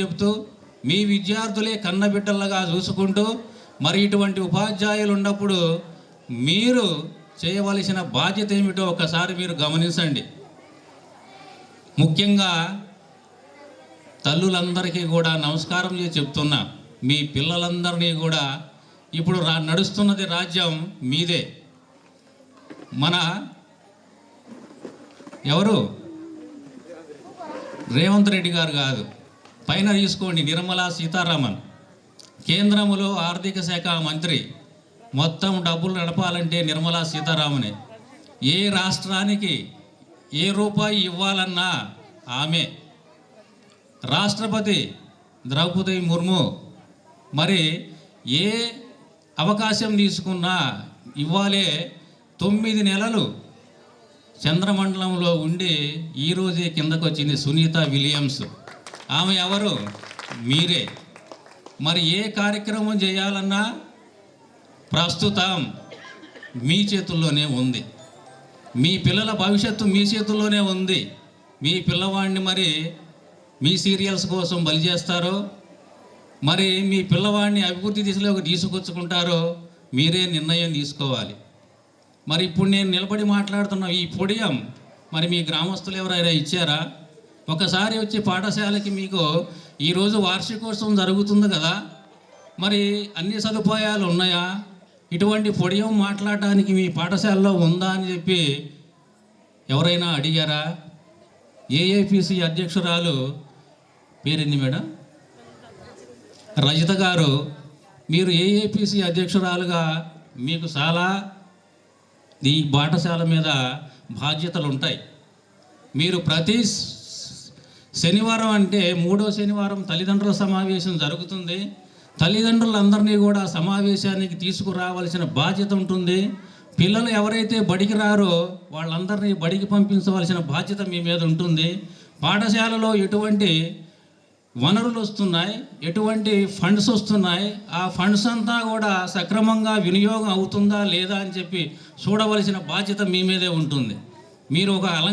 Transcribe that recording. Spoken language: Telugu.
చెబుతూ చెప్తూ మీ విద్యార్థులే కన్నబిడ్డలుగా చూసుకుంటూ మరి ఇటువంటి ఉపాధ్యాయులు ఉన్నప్పుడు మీరు చేయవలసిన బాధ్యత ఏమిటో ఒకసారి మీరు గమనించండి. ముఖ్యంగా తల్లులందరికీ కూడా నమస్కారం చేసి చెప్తున్నా. మీ పిల్లలందరినీ కూడా ఇప్పుడు రా నడుస్తున్నది రాజ్యం మీదే. మన ఎవరు? రేవంత్ రెడ్డి గారు కాదు. పైన తీసుకోండి నిర్మలా సీతారామన్. కేంద్రములో ఆర్థిక శాఖ మంత్రి. మొత్తం డబ్బులు నడపాలంటే నిర్మలా సీతారామనే. ఏ రాష్ట్రానికి ఏ రూపాయి ఇవ్వాలన్నా ఆమె. రాష్ట్రపతి ద్రౌపది ముర్ము. మరి ఏ అవకాశం తీసుకున్నా ఇవ్వాలే తొమ్మిది నెలలు చంద్రమండలంలో ఉండి ఈరోజే కిందకు వచ్చింది సునీత విలియమ్స్. ఆమె ఎవరు? మీరే. మరి ఏ కార్యక్రమం చేయాలన్నా ప్రస్తుతం మీ చేతుల్లోనే ఉంది. మీ పిల్లల భవిష్యత్తు మీ చేతుల్లోనే ఉంది. మీ పిల్లవాడిని మరి మీ సీరియల్స్ కోసం బలి చేస్తారో మరి మీ పిల్లవాడిని అభివృద్ధి దిశలోకి తీసుకొచ్చుకుంటారో మీరే నిర్ణయం తీసుకోవాలి. మరి ఇప్పుడు నేను నిలబడి మాట్లాడుతున్న ఈ పొడియం మరి మీ గ్రామస్తులు ఎవరైనా ఇచ్చారా? ఒకసారి వచ్చి పాఠశాలకి మీకు ఈరోజు వార్షికోత్సవం జరుగుతుంది కదా. మరి అన్ని సదుపాయాలు ఉన్నాయా? ఇటువంటి పొడియం మాట్లాడడానికి మీ పాఠశాలలో ఉందా అని చెప్పి ఎవరైనా అడిగారా? ఏఏపిసి అధ్యక్షురాలు పేరేంది మేడం? రజిత గారు మీరు ఏఏపిసి అధ్యక్షురాలుగా మీకు చాలా ఈ పాఠశాల మీద బాధ్యతలు ఉంటాయి. మీరు ప్రతి శనివారం అంటే మూడో శనివారం తల్లిదండ్రుల సమావేశం జరుగుతుంది. తల్లిదండ్రులందరినీ కూడా సమావేశానికి తీసుకురావాల్సిన బాధ్యత ఉంటుంది. పిల్లలు ఎవరైతే బడికి రారో వాళ్ళందరినీ బడికి పంపించవలసిన బాధ్యత మీ మీద ఉంటుంది. పాఠశాలలో ఎటువంటి వనరులు వస్తున్నాయి ఎటువంటి ఫండ్స్ వస్తున్నాయి ఆ ఫండ్స్ అంతా కూడా సక్రమంగా వినియోగం అవుతుందా లేదా అని చెప్పి చూడవలసిన బాధ్యత మీ మీదే ఉంటుంది. మీరు ఒక అలం